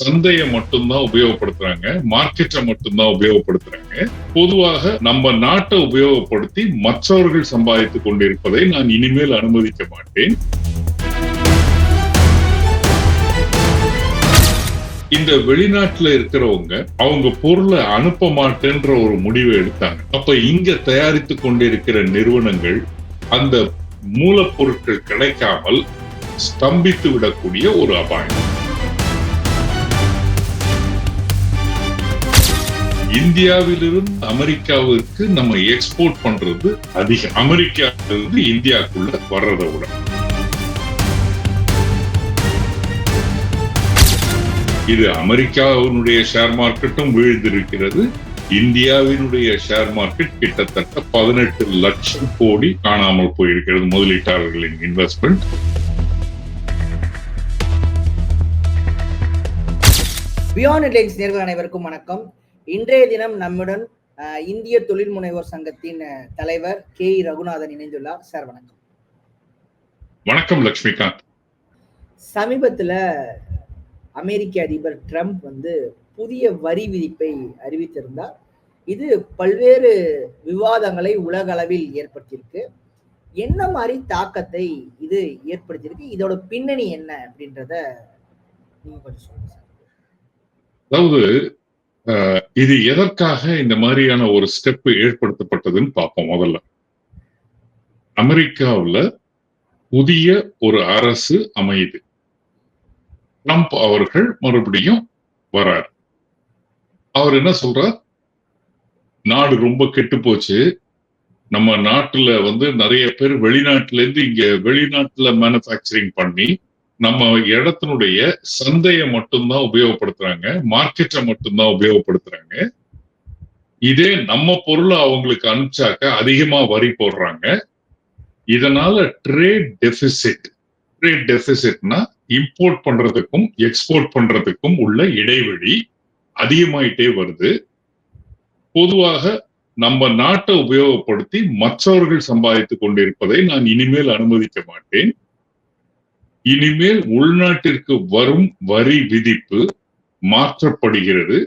சந்தையை மட்டும்தான் உபயோகப்படுத்துறாங்க மார்க்கெட்டை மட்டும்தான் உபயோகப்படுத்துறாங்க. பொதுவாக நம்ம நாட்டை உபயோகப்படுத்தி மற்றவர்கள் சம்பாதித்துக் கொண்டிருப்பதை நான் இனிமேல் அனுமதிக்க மாட்டேன். இந்த வெளிநாட்டுல இருக்கிறவங்க அவங்க பொருளை அனுப்ப மாட்டேன்ற ஒரு முடிவை எடுத்தாங்க. அப்ப இங்க தயாரித்து கொண்டிருக்கிற நிறுவனங்கள் அந்த மூலப்பொருட்கள் கிடைக்காமல் ஸ்தம்பித்து விடக்கூடிய ஒரு அபாயம். இந்தியாவிலிருந்து அமெரிக்காவிற்கு நம்ம எக்ஸ்போர்ட் பண்றது அதிகம் அமெரிக்காவிலிருந்து இந்தியாக்குள்ள வர்றதை விட. இது அமெரிக்காவினுடைய ஷேர் மார்க்கெட்டும் வீழ்ந்திருக்கிறது. இந்தியாவினுடைய ஷேர் மார்க்கெட் கிட்டத்தட்ட பதினெட்டு லட்சம் கோடி காணாமல் போயிருக்கிறது முதலீட்டாளர்களின் இன்வெஸ்ட்மெண்ட் பியாண்ட் ஹெட்லைன்ஸ் நேர்கள் அனைவருக்கும் வணக்கம். இன்றைய தினம் நம்முடன் இந்திய தொழில் முனைவோர் சங்கத்தின் தலைவர் கே. ரகுநாதன் இணைந்துள்ளார். சார் வணக்கம். வணக்கம் லட்சுமிகாந்த் சமீபத்துல அமெரிக்க அதிபர் ட்ரம்ப் வந்து புதிய வரி விதிப்பை அறிவித்திருந்தார். இது பல்வேறு விவாதங்களை உலக அளவில் ஏற்படுத்தியிருக்கு. என்ன மாதிரி தாக்கத்தை இது ஏற்படுத்தியிருக்கு? இதோட பின்னணி என்ன அப்படின்றத நீங்க கொஞ்சம் சொல்லுங்க சார். அதாவது இது எதற்காக இந்த மாதிரியான ஒரு ஸ்டெப் ஏற்படுத்தப்பட்டதுன்னு பார்ப்போம் முதல்ல. அமெரிக்காவுல புதிய ஒரு அரசு அமையுது. ட்ரம்ப் அவர்கள் மறுபடியும் வரார். அவர் என்ன சொல்றார்? நாடு ரொம்ப கெட்டு போச்சு. நம்ம நாட்டுல வந்து நிறைய பேர் வெளிநாட்டுல இருந்து இங்க வெளிநாட்டுல மேனுஃபேக்சரிங் பண்ணி நம்ம இடத்தினுடைய சந்தையை மட்டும்தான் உபயோகப்படுத்துறாங்க மார்க்கெட்டை மட்டும்தான் உபயோகப்படுத்துறாங்க. இதே நம்ம பொருளை அவங்களுக்கு அனுப்பிச்சாக்க அதிகமா வரி போடுறாங்க. இதனால ட்ரேட் டெபிசிட் ட்ரேட் டெபிசிட்னா இம்போர்ட் பண்றதுக்கும் எக்ஸ்போர்ட் பண்றதுக்கும் உள்ள இடைவெளி அதிகமாயிட்டே வருது. பொதுவாக நம்ம நாட்டை உபயோகப்படுத்தி மற்றவர்கள் சம்பாதித்துக் கொண்டிருப்பதை நான் இனிமேல் அனுமதிக்க மாட்டேன். இனிமேல் உள்நாட்டிற்கு வரும் வரி விதிப்பு மாற்றப்படுகிறது.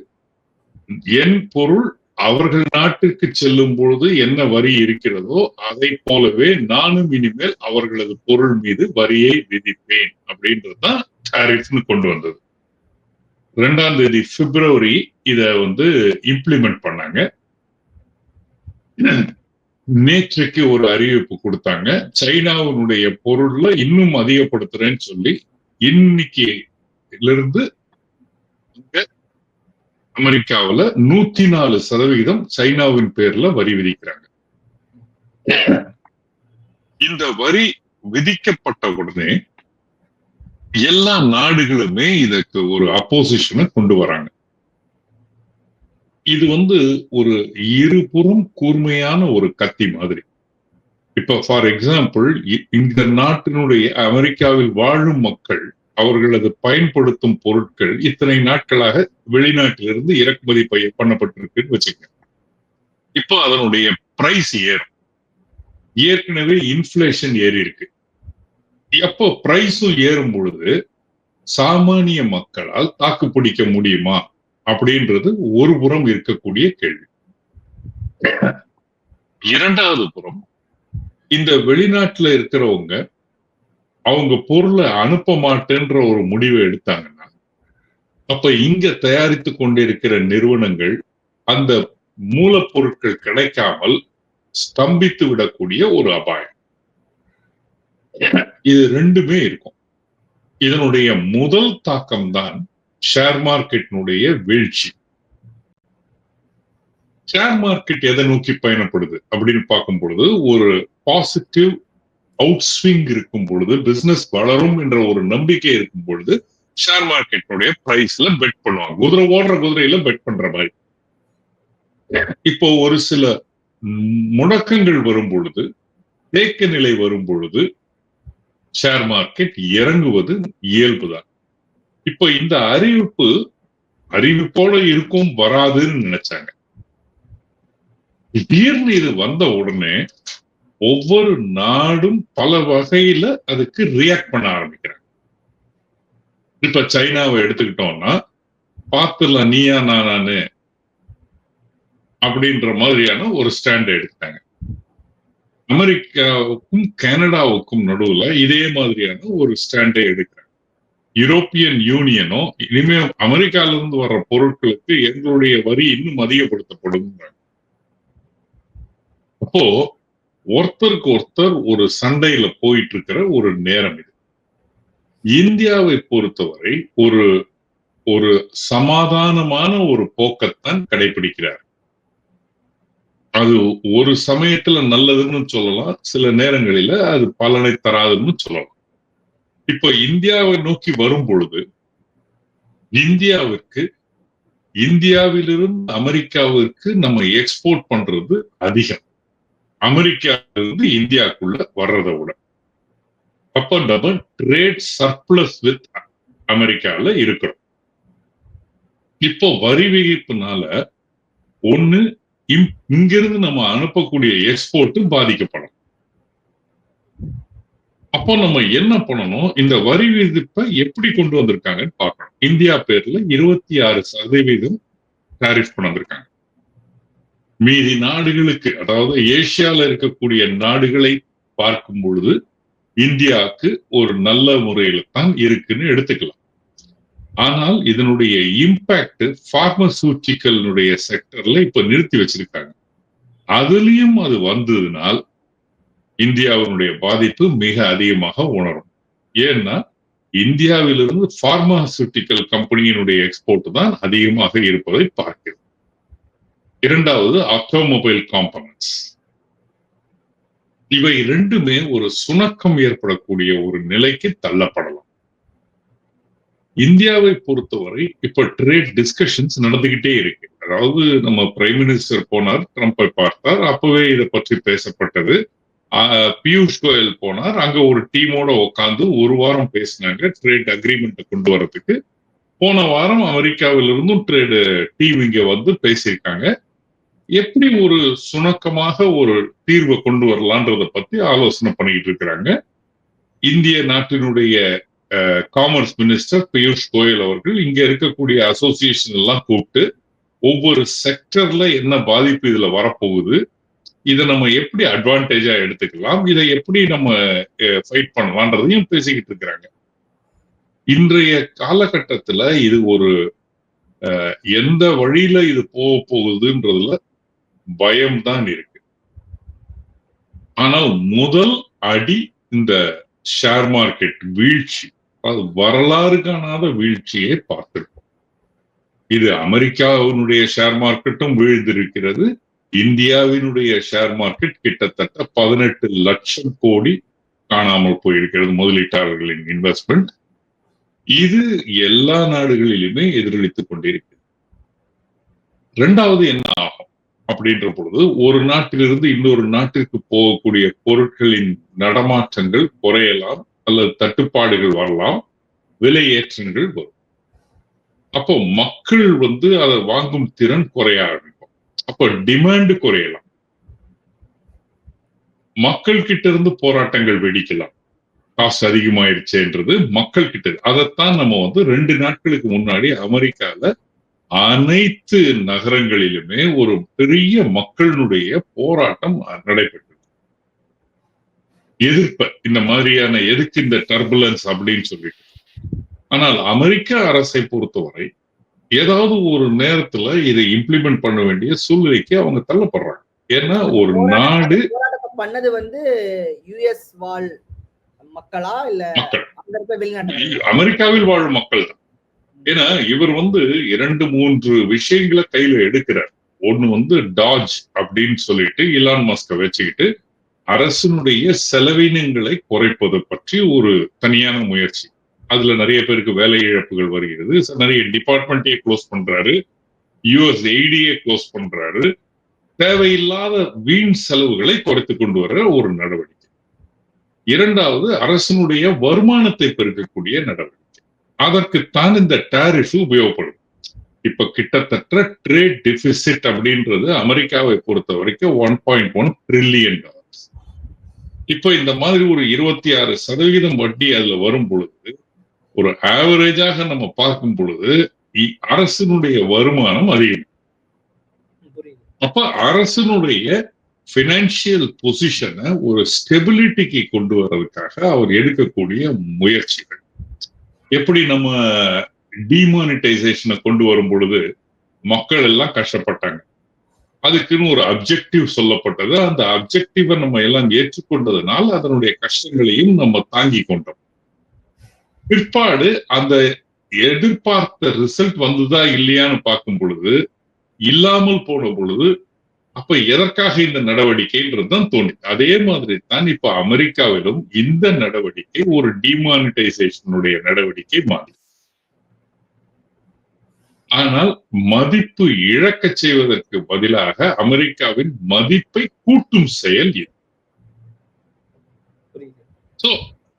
என் பொருள் அவர்கள் நாட்டுக்கு செல்லும் பொழுது என்ன வரி இருக்கிறதோ அதை போலவே நானும் இனிமேல் அவர்களது பொருள் மீது வரியை விதிப்பேன் அப்படின்றதுதான் டாரிஃப்னு கொண்டு வந்தது. ரெண்டாம் தேதி பிப்ரவரி இத வந்து இம்ப்ளிமெண்ட் பண்ணாங்க. நேற்றுக்கு ஒரு அறிவிப்பு கொடுத்தாங்க. சைனாவினுடைய பொருள்ல இன்னும் அதிகப்படுத்துறேன்னு சொல்லி இன்னைக்கு இருந்து அமெரிக்காவுல நூத்தி நாலு சதவிகிதம் சைனாவின் பேர்ல வரி விதிக்கிறாங்க. இந்த வரி விதிக்கப்பட்ட உடனே எல்லா நாடுகளுமே இதற்கு ஒரு அப்போசிஷனை கொண்டு வராங்க. இது வந்து ஒரு இருபுறம் கூர்மையான ஒரு கத்தி மாதிரி. இப்ப ஃபார் எக்ஸாம்பிள் இந்த நாட்டினுடைய அமெரிக்காவில் வாழும் மக்கள் அவர்களது பயன்படுத்தும் பொருட்கள் இத்தனை நாட்களாக வெளிநாட்டிலிருந்து இறக்குமதி பய பண்ணப்பட்டிருக்குன்னு வச்சுக்கோங்க. இப்போ அதனுடைய பிரைஸ் ஏறும். ஏற்கனவே இன்ஃபிளேஷன் ஏறி இருக்கு. எப்போ பிரைஸும் ஏறும் பொழுது சாமானிய மக்களால் தாக்கு பிடிக்க முடியுமா? அப்படின்றது ஒரு புறம் இருக்கக்கூடிய கேள்வி. இரண்டாவது புறம் இந்த வெளிநாட்டுல இருக்கிறவங்க அவங்க பொருளை அனுப்ப மாட்டேன்ற ஒரு முடிவை எடுத்தாங்கன்னா அப்ப இங்க தயாரித்து கொண்டிருக்கிற நிறுவனங்கள் அந்த மூலப்பொருட்கள் கிடைக்காமல் ஸ்தம்பித்து விடக்கூடிய ஒரு அபாயம். இது ரெண்டுமே இருக்கும். இதனுடைய முதல் தாக்கம் தான் ஷேர் மார்க்கெட்டினுடைய வீழ்ச்சி. ஷேர் மார்க்கெட் எதை நோக்கி பயணப்படுது? அப்படின்னு பார்க்கும் பொழுது ஒரு பாசிட்டிவ் அவுட்ஸ்விங் இருக்கும் பொழுது பிசினஸ் வளரும் என்ற ஒரு நம்பிக்கை இருக்கும் பொழுது ஷேர் மார்க்கெட்டினுடைய பிரைஸ்ல பெட் பண்ணுவாங்க. குதிரை ஓடுற குதிரையில பெட் பண்ற மாதிரி. இப்போ ஒரு சில முடக்கங்கள் வரும் பொழுது தேக்க நிலை வரும் பொழுது ஷேர் மார்க்கெட் இறங்குவது இயல்புதான். இப்ப இந்த அறிவிப்பு அறிவிப்போட இருக்கும் வராதுன்னு நினைச்சாங்க. திடீர்னு இது வந்த உடனே ஒவ்வொரு நாடும் பல வகையில அதுக்கு ரியாக்ட் பண்ண ஆரம்பிக்கிறாங்க. இப்ப சைனாவை எடுத்துக்கிட்டோம்னா பார்த்துடலாம் நீயா நானு அப்படின்ற மாதிரியான ஒரு ஸ்டாண்ட் எடுத்தாங்க அமெரிக்காவுக்கும் கனடாவுக்கும் நடுவுல இதே மாதிரியான ஒரு ஸ்டாண்டை எடுக்கிறாங்க. யூரோப்பியன் யூனியனோ இனிமே அமெரிக்கால இருந்து வர்ற பொருட்களுக்கு எங்களுடைய வரி இன்னும் அதிகப்படுத்தப்படும். அப்போ ஒருத்தருக்கு ஒருத்தர் ஒரு சண்டையில போயிட்டு இருக்கிற ஒரு நேரம் இது. இந்தியாவை பொறுத்தவரை ஒரு ஒரு சமாதானமான ஒரு போக்கத்தான் கடைபிடிக்கிறார். அது ஒரு சமயத்துல நல்லதுன்னு சொல்லலாம் சில நேரங்களில அது பலனை தராதுன்னு சொல்லலாம். இப்ப இந்தியாவை நோக்கி வரும் பொழுது இந்தியாவிற்கு இந்தியாவிலிருந்து அமெரிக்காவிற்கு நம்ம எக்ஸ்போர்ட் பண்றது அதிகம். அமெரிக்காவிலிருந்து இந்தியாவுக்குள்ள வர்றதை விட. அப்ப நம்ம ட்ரேட் சர்ப்ளஸ் வித் அமெரிக்கால இருக்கிறோம். இப்போ வரி விதிப்புனால ஒண்ணு இங்கிருந்து நம்ம அனுப்பக்கூடிய எக்ஸ்போர்ட்டும் பாதிக்கப்படும். அப்போ நம்ம என்ன பண்ணணும்? இந்த வரி விதிப்பை எப்படி கொண்டு வந்திருக்காங்கன்னு பார்க்கணும். இந்தியா பேர்ல இருபத்தி ஆறு சதவீதம் டாரிஃப் கொண்டு வந்திருக்காங்க. மீதி நாடுகளுக்கு அதாவது ஏசியால இருக்கக்கூடிய நாடுகளை பார்க்கும் பொழுது இந்தியாவுக்கு ஒரு நல்ல முறையில தான் இருக்குன்னு எடுத்துக்கலாம். ஆனால் இதனுடைய இம்பாக்ட் பார்மசூட்டிக்கலுடைய செக்டர்ல இப்ப நிறுத்தி வச்சிருக்காங்க. அதுலயும் அது வந்ததுனால் இந்தியாவினுடைய பாதிப்பு மிக அதிகமாக உணரும். ஏன்னா இந்தியாவிலிருந்து பார்மாசூட்டிக்கல் கம்பெனியினுடைய எக்ஸ்போர்ட் தான் அதிகமாக இருப்பதை பார்க்கிறது இரண்டாவது ஆட்டோமொபைல் காம்பனன்ஸ் இவை ரெண்டுமே ஒரு சுணக்கம் ஏற்படக்கூடிய ஒரு நிலைக்கு தள்ளப்படலாம். இந்தியாவை பொறுத்தவரை இப்ப ட்ரேட் டிஸ்கஷன்ஸ் நடந்துகிட்டே இருக்கு. அதாவது நம்ம பிரைம் மினிஸ்டர் போனார் ட்ரம்ப்பை பார்த்தார் அப்பவே இதை பற்றி பேசப்பட்டது. பியூஷ் கோயல் போனார். அங்க ஒரு டீமோட உட்காந்து ஒரு வாரம் பேசினாங்க. ட்ரேட் அக்ரிமெண்ட் கொண்டு வரதுக்கு போன வாரம் அமெரிக்காவில இருந்தும் ட்ரேடு டீம் இங்க வந்து பேசியிருக்காங்க. எப்படி ஒரு சுணக்கமாக ஒரு தீர்வை கொண்டு வரலான்றத பத்தி ஆலோசனை பண்ணிட்டு இருக்கிறாங்க. இந்திய நாட்டினுடைய காமர்ஸ் மினிஸ்டர் பியூஷ் கோயல் அவர்கள் இங்க இருக்கக்கூடிய அசோசியேஷன் எல்லாம் கூப்பிட்டு ஒவ்வொரு செக்டர்ல என்ன பாதிப்பு இதுல வரப்போகுது இதை நம்ம எப்படி அட்வான்டேஜா எடுத்துக்கலாம் இதை எப்படி நம்ம ஃபைட் பண்ணலான்றதையும் பேசிக்கிட்டு இருக்கிறாங்க. இன்றைய காலகட்டத்துல இது ஒரு எந்த வழியில இது போக போகுதுன்றதுல பயம்தான் இருக்கு. ஆனால் முதல் அடி இந்த ஷேர் மார்க்கெட் வீழ்ச்சி அது வரலாறு காணாத வீழ்ச்சியை பார்த்திருக்கோம். இது அமெரிக்காவினுடைய ஷேர் மார்க்கெட்டும் வீழ்ந்திருக்கிறது இந்தியாவினுடைய ஷேர் மார்க்கெட் கிட்டத்தட்ட பதினெட்டு லட்சம் கோடி காணாமல் போயிருக்கிறது முதலீட்டாளர்களின் இன்வெஸ்ட்மெண்ட் இது எல்லா நாடுகளிலுமே எதிரொலித்துக் கொண்டிருக்கிறது. ரெண்டாவது என்ன ஆகும்? அப்படின்ற பொழுது ஒரு நாட்டிலிருந்து இன்னொரு நாட்டிற்கு போகக்கூடிய பொருட்களின் நடமாற்றங்கள் குறையலாம் அல்லது தட்டுப்பாடுகள் வரலாம். விலை ஏற்றங்கள் வரும். அப்போ மக்கள் வந்து அதை வாங்கும் திறன் குறைய ஆரம்பிக்கும். அப்போ டிமாண்ட் குறையலாம். மக்கள் கிட்ட இருந்து போராட்டங்கள் வெடிக்கலாம். காசு அதிகமாயிருச்சேன்றது மக்கள் கிட்ட அதைத்தான் நம்ம வந்து ரெண்டு நாட்களுக்கு முன்னாடி அமெரிக்கால அனைத்து நகரங்களிலுமே ஒரு பெரிய மக்களுடைய போராட்டம் நடைபெற்றது. எதிர்ப்ப இந்த மாதிரியான எதுக்கு இந்த டர்புலன்ஸ் அப்படின்னு சொல்லிட்டு. ஆனால் அமெரிக்க அரசை பொறுத்தவரை ஏதாவது ஒரு நேரத்துல இதை இம்ப்ளிமெண்ட் பண்ண வேண்டிய சூழ்நிலைக்கு அவங்க தள்ளப்படுறாங்க. ஏன்னா ஒரு நாடு பண்ணது வந்து யுஎஸ் வாழ் மக்களா இல்ல அமெரிக்காவில் வாழும் மக்கள் தான். ஏன்னா இவர் வந்து இரண்டு மூன்று விஷயங்களை கையில எடுக்கிறார். ஒண்ணு வந்து டாஜ் அப்படின்னு சொல்லிட்டு இலான் மஸ்க வச்சுக்கிட்டு அரசனுடைய செலவினங்களை குறைப்பது பற்றி ஒரு தனியான முயற்சி. அதுல நிறைய பேருக்கு வேலை இழப்புகள் வருகிறது. நிறைய டிபார்ட்மெண்ட்டையே க்ளோஸ் பண்றாரு. யுஎஸ் எய்டியே க்ளோஸ் பண்றாரு. தேவையில்லாத வீண் செலவுகளை குறைத்து கொண்டு வர்ற ஒரு நடவடிக்கை. இரண்டாவது அரசனுடைய வருமானத்தை பெருக்கக்கூடிய நடவடிக்கை. அதற்குத்தான் இந்த டாரிஃப் உபயோகப்படும். இப்ப கிட்டத்தட்ட ட்ரேட் டிபிசிட் அப்படின்றது அமெரிக்காவை பொறுத்த வரைக்கும் one point one trillion dollars இப்ப இந்த மாதிரி ஒரு இருபத்தி ஆறு சதவீதம் வட்டி அதுல வரும் பொழுது ஒரு ஆவரேஜாக நம்ம பார்க்கும் பொழுது அரசினுடைய வருமானம் அதிகம். அப்ப அரசினுடைய பினான்சியல் பொசிஷனை ஒரு ஸ்டெபிலிட்டிக்கு கொண்டு வர்றதுக்காக அவர் எடுக்கக்கூடிய முயற்சிகள். எப்படி நம்ம டிமானிட்டைசேஷனை கொண்டு வரும் பொழுது மக்கள் எல்லாம் கஷ்டப்பட்டாங்க. அதுக்குன்னு ஒரு அப்ஜெக்டிவ் சொல்லப்பட்டது. அந்த அப்ஜெக்டிவை நம்ம எல்லாம் ஏற்றுக்கொண்டதுனால அதனுடைய கஷ்டங்களையும் நம்ம தாங்கி கொண்டோம். பிற்பாடு அந்த எதிர்பார்த்த ரிசல்ட் வந்துதா இல்லையான்னு பார்க்கும் பொழுது இல்லாமல் போன பொழுது அப்ப எதற்காக இந்த நடவடிக்கைன்றது தான் தோணி. அதே மாதிரி தான் இப்ப அமெரிக்காவிலும் இந்த நடவடிக்கை ஒரு டிமானிட்டைசேஷனுடைய நடவடிக்கை மாறி. ஆனால் மதிப்பு இழக்கச் செய்வதற்கு பதிலாக அமெரிக்காவின் மதிப்பை கூட்டும் செயல் இது.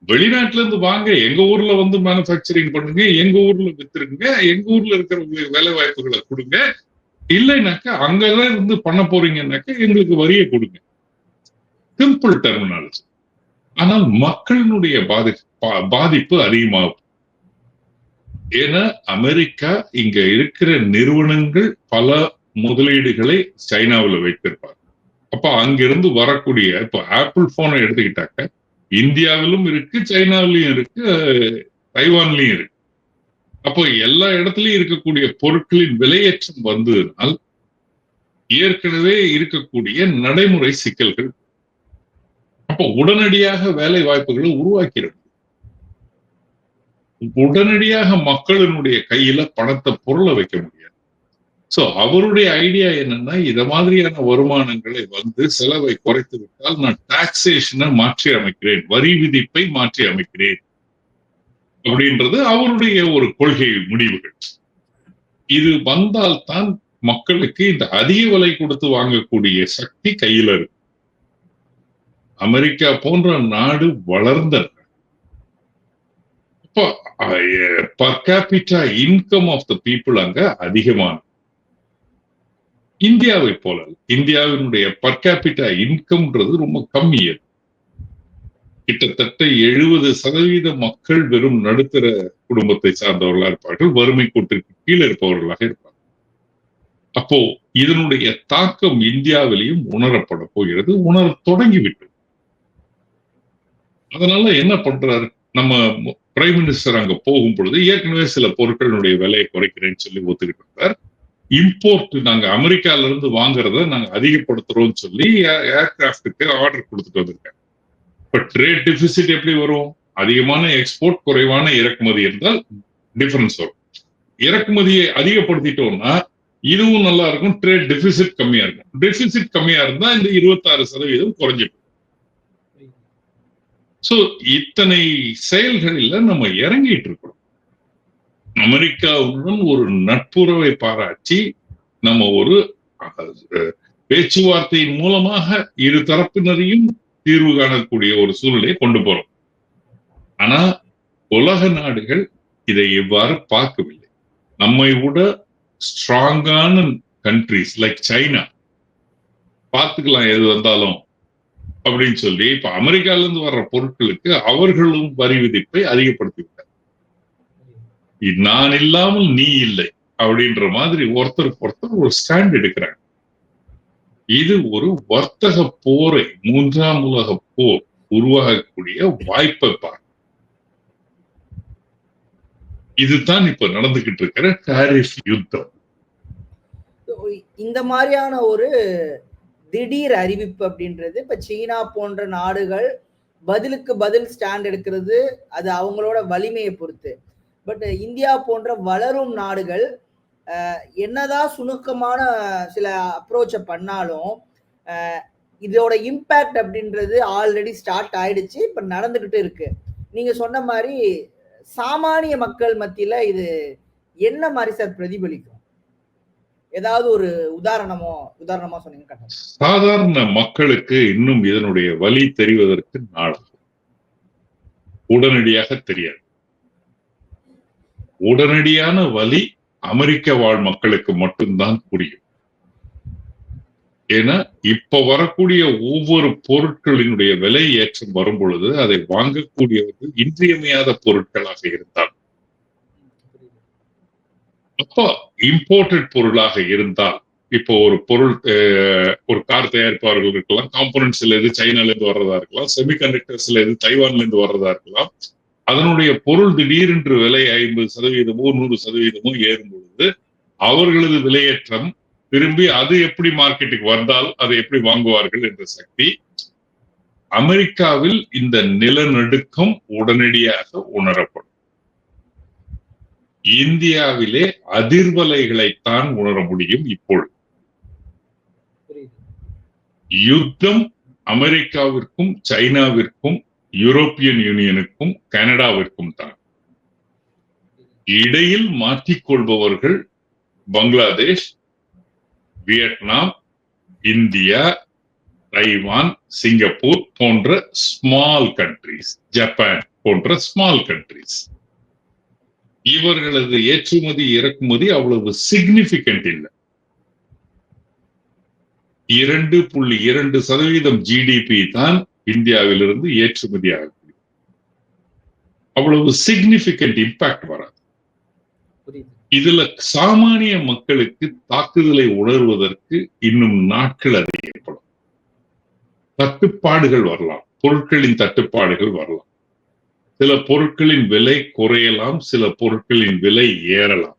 வெளிநாட்டுல இருந்து வாங்க எங்க ஊர்ல வந்து மேனுபேக்சரிங் பண்ணுங்க எங்க ஊர்ல வித்துருங்க எங்க ஊர்ல இருக்கிற வேலை வாய்ப்புகளை கொடுங்க. இல்லைனாக்கா அங்கதான் இருந்து பண்ண போறீங்கன்னாக்கா எங்களுக்கு வரியை கொடுங்க. சிம்பிள் டெர்மினாலஜி ஆனால் மக்களினுடைய பாதி பா- பாதிப்பு அதிகமாகும். ஏன்னா அமெரிக்கா இங்க இருக்கிற நிறுவனங்கள் பல முதலீடுகளை சைனாவுல வைத்திருப்பாங்க. அப்ப அங்கிருந்து வரக்கூடிய இப்போ ஆப்பிள் போனை எடுத்துக்கிட்டாக்க இந்தியாவிலும் இருக்கு சைனாவிலையும் இருக்கு தைவான்லயும் இருக்கு. அப்போ எல்லா இடத்துலயும் இருக்கக்கூடிய பொருட்களின் விலையேற்றம் வந்ததுனால் ஏற்கனவே இருக்கக்கூடிய நடைமுறை சிக்கல்கள் அப்போ உடனடியாக வேலை வாய்ப்புகளை உருவாக்கிறது. உடனடியாக மக்களினுடைய கையில பணத்தை பொருளை வைக்க முடியாது. சோ அவருடைய ஐடியா என்னன்னா இத மாதிரியான வருமானங்களை வந்து செலவை குறைத்து விட்டால் நான் டாக்ஸேஷனை மாற்றி அமைக்கிறேன் வரி விதிப்பை மாற்றி அமைக்கிறேன். அப்படின்றது அவருடைய ஒரு கொள்கை முடிவுகள். இது வந்தால்தான் மக்களுக்கு இந்த அதிக விலை கொடுத்து வாங்கக்கூடிய சக்தி கையில இருக்கு. அமெரிக்கா போன்ற நாடு வளர்ந்த இப்போ per capita income of the people அங்க அதிகமானது. இந்தியாவை போல இந்தியாவினுடைய பர் கேபிட்டா இன்கம்ன்றது ரொம்ப கம்மி அது. கிட்டத்தட்ட எழுபது சதவீத மக்கள் வெறும் நடுத்தர குடும்பத்தை சார்ந்தவர்களா இருப்பார்கள். வறுமை கோட்டிற்கு கீழே இருப்பவர்களாக இருப்பார்கள். அப்போ இதனுடைய தாக்கம் இந்தியாவிலையும் உணரப்பட போகிறது. உணர தொடங்கிவிட்டது. அதனால என்ன பண்றாரு? நம்ம பிரைம் மினிஸ்டர் அங்க போகும் பொழுது ஏற்கனவே சில பொருட்களுடைய விலையை குறைக்கிறேன்னு சொல்லி ஒத்துக்கிட்டு இருந்தார் இம்போர்ட் நாங்க அமெரிக்கால இருந்து வாங்குறத நாங்க அதிகப்படுத்துறோம்னு சொல்லி ஏர்கிராஃப்டுக்கு ஆர்டர் கொடுத்துட்டு வந்திருக்காங்க இப்ப ட்ரேட் டெபிசிட் எப்படி வரும்? அதிகமான எக்ஸ்போர்ட் குறைவான இறக்குமதி இருந்தால் டிஃபரன்ஸ் வரும். இறக்குமதியை அதிகப்படுத்திட்டோம்னா இதுவும் நல்லா இருக்கும் ட்ரேட் டெபிசிட் கம்மியா இருக்கும். டெபிசிட் கம்மியா இருந்தா இந்த இருபத்தாறு சதவீதம் குறைஞ்சிடும். சோ இத்தனை செயல்களில் நம்ம இறங்கிட்டு இருக்கிறோம். அமெரிக்காவுடன் ஒரு நட்புறவை பாராட்டி நம்ம ஒரு பேச்சுவார்த்தையின் மூலமாக இரு தரப்பினரையும் தீர்வு காணக்கூடிய ஒரு சூழ்நிலையை கொண்டு போறோம். ஆனா உலக நாடுகள் இதை எவ்வாறு பார்க்கவில்லை. நம்மை விட ஸ்ட்ராங்கான கண்ட்ரிஸ் லைக் சைனா பார்த்துக்கலாம் எது வந்தாலும் அப்படின்னு சொல்லி இப்ப அமெரிக்கால இருந்து வர்ற பொருட்களுக்கு அவர்களும் வரி விதிப்பை அதிகப்படுத்தி நான் இல்லாமல் நீ இல்லை அப்படின்ற மாதிரி ஒருத்தருக்கு ஒருத்தர் ஒரு ஸ்டாண்ட் எடுக்கிறாங்க. இது ஒரு வர்த்தக போரை மூன்றாம் உலக போர் உருவாகக்கூடிய வாய்ப்பை பார். இதுதான் இப்ப நடந்துகிட்டு இருக்கிற டாரிஃப் யுத்தம். இந்த மாதிரியான ஒரு திடீர் அறிவிப்பு அப்படின்றது இப்ப சீனா போன்ற நாடுகள் பதிலுக்கு பதில் ஸ்டாண்ட் எடுக்கிறது அது அவங்களோட வலிமையை பொறுத்து. பட் இந்தியா போன்ற வளரும் நாடுகள் என்னதான் சுணுக்கமான சில அப்ரோச்சை பண்ணாலும் இதோட இம்பேக்ட் அப்படின்றது ஆல்ரெடி ஸ்டார்ட் ஆயிடுச்சு இப்போ நடந்துக்கிட்டு இருக்கு. நீங்க சொன்ன மாதிரி சாமானிய மக்கள் மத்தியில இது என்ன மாதிரி சார் பிரதிபலிக்கும்? ஏதாவது ஒரு உதாரணமோ உதாரணமா சொன்னீங்க சாதாரண மக்களுக்கு இன்னும் இதனுடைய வழி தெரிவதற்கு நாள். உடனடியாக தெரியாது. உடனடியான வலி அமெரிக்க வாழ் மக்களுக்கு மட்டும்தான் புரியும். ஏன்னா இப்ப வரக்கூடிய ஒவ்வொரு பொருட்களினுடைய விலை ஏற்றம் வரும் பொழுது அதை வாங்கக்கூடியவர்கள் இன்றியமையாத பொருட்களாக இருந்தால். அப்போ இம்போர்ட்டட் பொருளாக இருந்தால் இப்போ ஒரு பொருள் அஹ், ஒரு கார் தயாரிப்பாளர்கள் இருக்கலாம் காம்பனன்ட்ஸ்ல எது சைனால இருந்து வர்றதா இருக்கலாம் செமிகண்டக்டர்ஸ்ல எது தைவான்ல இருந்து வர்றதா இருக்கலாம் அதனுடைய பொருள் திடீரென்று விலை ஐம்பது சதவீதமோ நூறு சதவீதமோ ஏறும் பொழுது அவர்களது விலையேற்றம் திரும்பி அது எப்படி மார்க்கெட்டுக்கு வந்தால் அதை எப்படி வாங்குவார்கள் என்ற சக்தி அமெரிக்காவில் இந்த நிலநடுக்கம் உடனடியாக உணரப்படும். இந்தியாவிலே அதிர்வலைகளைத்தான் உணர முடியும் இப்பொழுது. யுத்தம் அமெரிக்காவிற்கும் சைனாவிற்கும் யூரோப்பியன் யூனியனுக்கும் கனடாவிற்கும் தான். இடையில் மாற்றிக்கொள்பவர்கள் Bangladesh Vietnam India Taiwan Singapore போன்ற ஸ்மால் கண்ட்ரிஸ் ஜப்பான் போன்ற ஸ்மால் கண்ட்ரிஸ் இவர்களது ஏற்றுமதி இறக்குமதி அவ்வளவு சிக்னிபிகண்ட் இல்லை. இரண்டு புள்ளி இரண்டு சதவீதம் ஜிடிபி தான் இந்தியாவிலிருந்து ஏற்றுமதி ஆகக்கூடிய அவ்வளவு சிக்னிபிகண்ட் இம்பாக்ட் வராது. இதுல சாமானிய மக்களுக்கு தாக்குதலை உணர்வதற்கு இன்னும் நாட்கள் அதிகப்படும். தட்டுப்பாடுகள் வரலாம். பொருட்களின் தட்டுப்பாடுகள் வரலாம். சில பொருட்களின் விலை குறையலாம் சில பொருட்களின் விலை ஏறலாம்.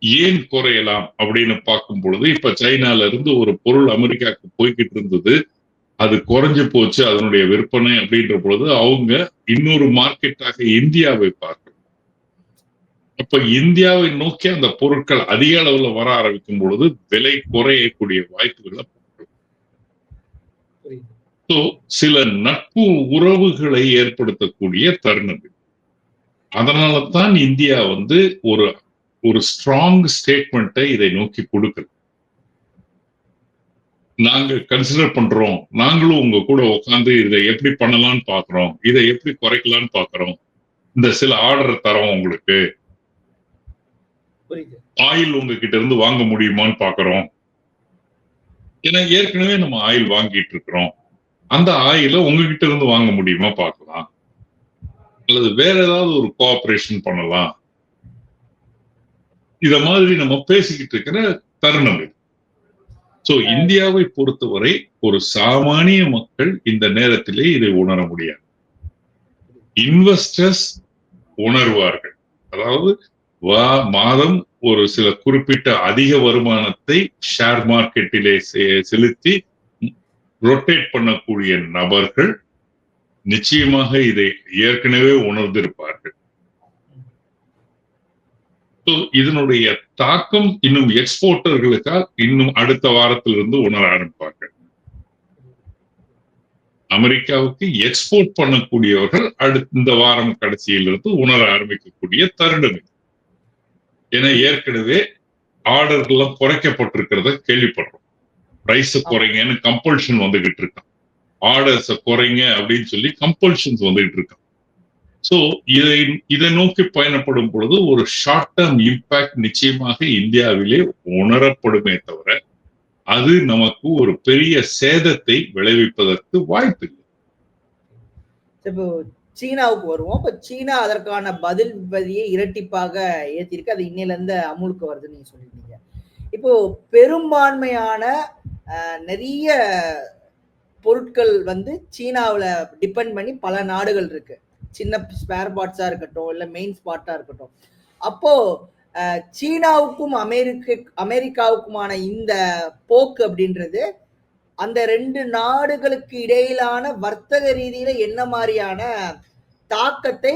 ஏன் குறையலாம் அப்படின்னு பார்க்கும் பொழுது இப்ப சைனால இருந்து ஒரு பொருள் அமெரிக்காவுக்கு போய்கிட்டு இருந்தது. அது குறைஞ்சு போச்சு அதனுடைய விற்பனை அப்படின்ற பொழுது அவங்க இன்னொரு மார்க்கெட்டாக இந்தியாவை பார்க்கணும். அப்ப இந்தியாவை நோக்கி அந்த பொருட்கள் அதிக அளவுல வர ஆரம்பிக்கும் பொழுது விலை குறையக்கூடிய வாய்ப்புகளை ஸோ சில நட்பு உறவுகளை ஏற்படுத்தக்கூடிய தருணம் அதனால தான் இந்தியா வந்து ஒரு ஒரு ஸ்ட்ராங் ஸ்டேட்மெண்ட்டை இதை நோக்கி கொடுக்கணும் நாங்க கன்சிடர் பண்றோம். நாங்களும் உங்க கூட உட்காந்து இதை எப்படி பண்ணலாம்னு பாக்குறோம். இதை எப்படி குறைக்கலாம்னு பாக்குறோம். இந்த சில ஆர்டர் தரோம் உங்களுக்கு. ஆயில் உங்ககிட்ட இருந்து வாங்க முடியுமான்னு பாக்குறோம். ஏன்னா ஏற்கனவே நம்ம ஆயில் வாங்கிட்டு இருக்கிறோம். அந்த ஆயில உங்ககிட்ட இருந்து வாங்க முடியுமா பார்க்கலாம் அல்லது வேற ஏதாவது ஒரு கோஆபரேஷன் பண்ணலாம். இத மாதிரி நம்ம பேசிக்கிட்டு இருக்கிற தருணம் இது சோ இந்தியாவை பொறுத்தவரை ஒரு சாமானிய மக்கள் இந்த நேரத்திலே இதை உணர முடியாது. இன்வெஸ்டர்ஸ் உணர்வார்கள். அதாவது வா மாதம் ஒரு சில குறிப்பிட்ட அதிக வருமானத்தை ஷேர் மார்க்கெட்டிலே செலுத்தி ரொட்டேட் பண்ணக்கூடிய நபர்கள் நிச்சயமாக இதை ஏற்கனவே உணர்ந்திருப்பார்கள். இதனுடைய தாக்கம் இன்னும் எக்ஸ்போர்ட்டர்களுக்கால் இன்னும் அடுத்த வாரத்திலிருந்து உணர ஆரம்பிப்பார்கள் அமெரிக்காவுக்கு எக்ஸ்போர்ட் பண்ணக்கூடியவர்கள் அடுத்த இந்த வாரம் கடைசியிலிருந்து உணர ஆரம்பிக்கக்கூடிய தருணம். ஏன்னா ஏற்கனவே ஆர்டர்கள்லாம் குறைக்கப்பட்டிருக்கிறத கேள்விப்படுறோம். பிரைஸ் குறைங்கன்னு கம்பல்ஷன் வந்துகிட்டு இருக்கான். ஆர்டர்ஸ குறைங்க அப்படின்னு சொல்லி கம்பல்ஷன்ஸ் வந்துகிட்டு இருக்கான். ஸோ இதை இதை நோக்கி பயணப்படும் பொழுது ஒரு ஷார்ட் டேர்ம் இம்பாக்ட் நிச்சயமாக இந்தியாவிலே உணரப்படுமே தவிர அது நமக்கு ஒரு பெரிய சேதத்தை விளைவிப்பதற்கு வாய்ப்பு இல்லை இப்போ சீனாவுக்கு வருவோம். இப்போ சீனா அதற்கான பதில் பதியை இரட்டிப்பாக ஏற்றிருக்கு அது இன்னிலிருந்து அமுலுக்கு வருதுன்னு நீங்க சொல்லியிருந்தீங்க. இப்போ பெரும்பான்மையான நிறைய பொருட்கள் வந்து சீனாவில் டிபெண்ட் பண்ணி பல நாடுகள் இருக்குது சின்ன ஸ்பேர் பார்ட்ஸா இருக்கட்டும் இல்ல மெயின் ஸ்பாட்டாக இருக்கட்டும். அப்போ அஹ், சீனாவுக்கும் அமெரிக்க அமெரிக்காவுக்குமான இந்த போக்கு அப்படின்றது அந்த ரெண்டு நாடுகளுக்கு இடையிலான வர்த்தக ரீதியில என்ன மாதிரியான தாக்கத்தை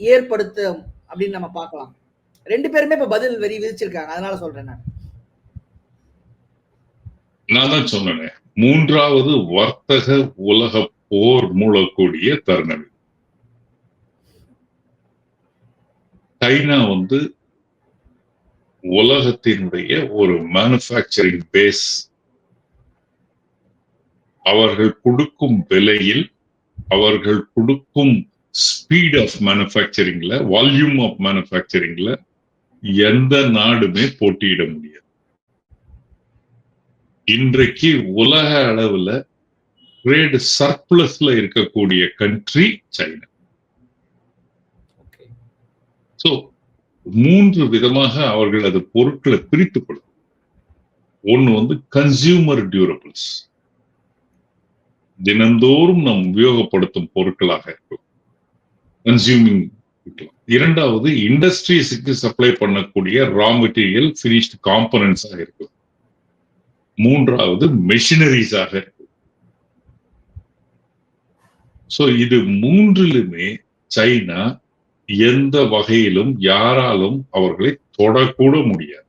ஏற்படுத்தும் அப்படின்னு நம்ம பார்க்கலாம். ரெண்டு பேருமே இப்ப பதில் வரி விதிச்சிருக்காங்க. அதனால சொல்றேன் நான். நான் தான் சொன்னேன். மூன்றாவது வர்த்தக உலக போர் மூலக்கூடிய தருணம் இது. சைனா வந்து உலகத்தினுடைய ஒரு மேனுஃபேக்சரிங் பேஸ் அவர்கள் கொடுக்கும் விலையில் அவர்கள் கொடுக்கும் ஸ்பீட் ஆஃப் மேனுஃபேக்சரிங்ல வால்யூம் ஆஃப் மேனுஃபேக்சரிங்ல எந்த நாடுமே போட்டியிட முடியாது. இன்றைக்கு உலக அளவுல ட்ரேட் சர்ப்ளஸ்ல இருக்கக்கூடிய கண்ட்ரி சைனா. ஸோ மூன்று விதமாக அவர்கள் அது பொருட்களை பிரித்து கொள்ளும் ஒன்னு வந்து கன்சியூமர் டியூரபிள்ஸ் தினந்தோறும் நாம் உபயோகப்படுத்தும் பொருட்களாக இருக்கும். கன்சியூமிங் இரண்டாவது இண்டஸ்ட்ரீஸுக்கு சப்ளை பண்ணக்கூடிய ரா மெட்டீரியல் பினிஷ்ட் காம்பனன்ஸாக இருக்கும். மூன்றாவது மெஷினரிஸாக இருக்கும். ஸோ இது மூன்றிலுமே சைனா எந்த வகையிலும் யாராலும் அவர்களை தொடக்கூட முடியாது.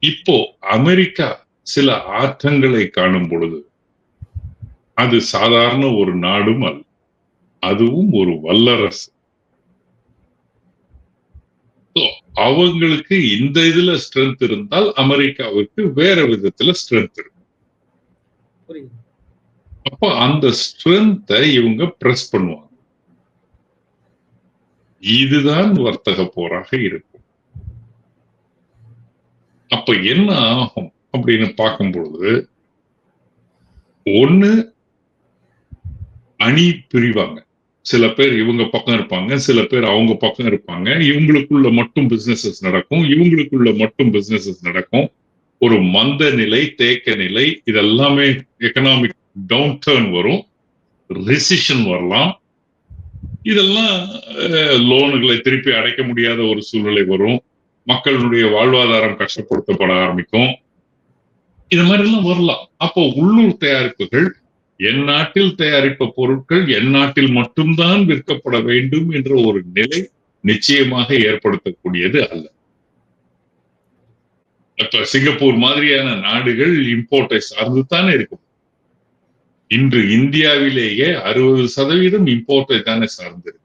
இப்போ அமெரிக்கா சில ஆற்றங்களை காணும் பொழுது அது சாதாரண ஒரு நாடும் அல்ல அதுவும் ஒரு வல்லரசு. அவங்களுக்கு இந்த இதுல ஸ்ட்ரென்த் இருந்தால் அமெரிக்காவுக்கு வேற விதத்துல ஸ்ட்ரென்த் இருக்கும். புரியுது. அப்போ அந்த ஸ்ட்ரென்த்தை இவங்க பிரஸ் பண்ணுவாங்க. இதுதான் வர்த்தக போராக இருக்கும். அப்ப என்ன ஆகும் அப்படின்னு பார்க்கும் பொழுது ஒண்ணு அணி பிரிவாங்க. சில பேர் இவங்க பக்கம் இருப்பாங்க சில பேர் அவங்க பக்கம் இருப்பாங்க. இவங்களுக்குள்ள மட்டும் பிசினஸஸ் நடக்கும் இவங்களுக்குள்ள மட்டும் பிசினஸஸ் நடக்கும். ஒரு மந்த நிலை தேக்க நிலை இதெல்லாமே எக்கனாமிக் டவுன் வரும் ரெசிஷன் வரலாம். இதெல்லாம் லோனுகளை திருப்பி அடைக்க முடியாத ஒரு சூழ்நிலை வரும். மக்களுடைய வாழ்வாதாரம் கஷ்டப்படுத்தப்பட ஆரம்பிக்கும். இது மாதிரி எல்லாம் வரலாம். அப்போ உள்ளூர் தயாரிப்புகள் என் நாட்டில் தயாரிப்ப பொருட்கள் என் நாட்டில் மட்டும்தான் விற்கப்பட வேண்டும் என்ற ஒரு நிலை நிச்சயமாக ஏற்படுத்தக்கூடியது அல்ல. இப்ப சிங்கப்பூர் மாதிரியான நாடுகள் இம்போர்ட்டை சார்ந்து தானே இருக்கும். இன்று இந்தியாவிலேயே அறுபது சதவீதம் இம்போர்ட்டை தானே சார்ந்திருக்கு.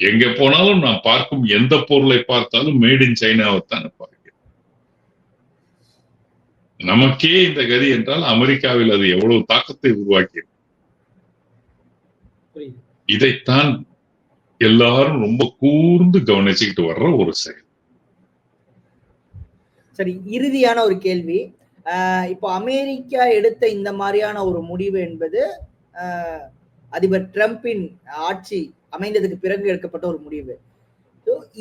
எங்க போனாலும் நான் பார்க்கும் எந்த பொருளை பார்த்தாலும் மேட் இன் சைனாவை தானே பார்க்கிறேன். நமக்கே இந்த கதி என்றால் அமெரிக்காவில் அது எவ்வளவு தாக்கத்தை உருவாக்கி புரியுது. இதைத்தான் எல்லாரும் ரொம்ப கூர்ந்து கவனிச்சுக்கிட்டு வர்ற ஒரு செயல். சரி இறுதியான ஒரு கேள்வி. இப்போ அமெரிக்கா எடுத்த இந்த மாதிரியான ஒரு முடிவு என்பது அதிபர் ட்ரம்பின் ஆட்சி அமைந்ததுக்கு பிறகு எடுக்கப்பட்ட ஒரு முடிவு.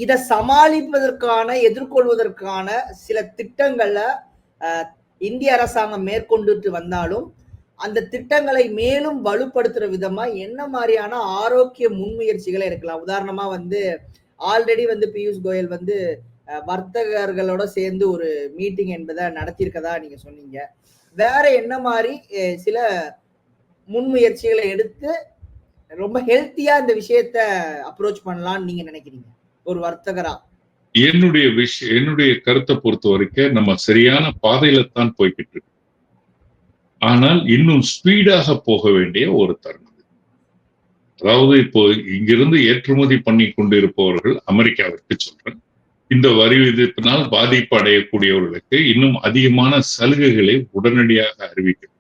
இதை சமாளிப்பதற்கான எதிர்கொள்வதற்கான சில திட்டங்களை இந்திய அரசாங்கம் மேற்கொண்டுட்டு வந்தாலும் அந்த திட்டங்களை மேலும் வலுப்படுத்துற விதமா என்ன மாதிரியான ஆரோக்கிய முன்முயற்சிகளை இருக்கலாம். உதாரணமா வந்து ஆல்ரெடி வந்து பியூஷ் கோயல் வந்து வர்த்தகர்களோட சேர்ந்து ஒரு மீட்டிங் என்பதை நடத்தியிருக்கதா நீங்க சொன்னீங்க. வேற என்ன மாதிரி சில முன்முயற்சிகளை எடுத்து ரொம்ப ஹெல்த்தியா இந்த விஷயத்த அப்ரோச் பண்ணலாம்னு நீங்க நினைக்கிறீங்க? ஒரு வர்த்தகரா? என்னுடைய விஷயம் என்னுடைய கருத்தை பொறுத்த வரைக்கும் நம்ம சரியான பாதையில தான் போய்கிட்டு இருக்கு. ஆனால் இன்னும் ஸ்பீடாக போக வேண்டிய ஒரு தருணம் அதாவது இப்போ இங்கிருந்து ஏற்றுமதி பண்ணி கொண்டிருப்பவர்கள் அமெரிக்காவிற்கு சொல்றேன் இந்த வரி விதிப்பினால் பாதிப்பு அடையக்கூடியவர்களுக்கு இன்னும் அதிகமான சலுகைகளை உடனடியாக அறிவிக்கும்.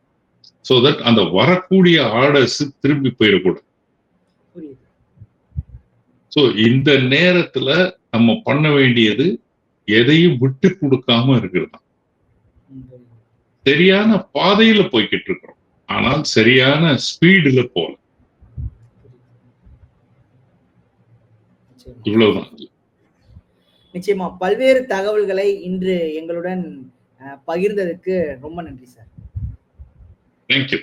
சோ தட் அந்த வரக்கூடிய ஆர்டர்ஸ் திரும்பி போயிடக்கூடாது. சோ இந்த நேரத்துல நம்ம பண்ண வேண்டியது எதையும் விட்டு கொடுக்காம இருக்கிறது. சரியான பாதையில போய்கிட்டு இருக்கிறோம். ஆனால் சரியான ஸ்பீடுல போல. இவ்வளவுதான். நிச்சயமா பல்வேறு தகவல்களை இன்று எங்களுடன் பகிர்ந்ததுக்கு பகிர்ந்ததற்கு ரொம்ப நன்றி சார். தேங்க்யூ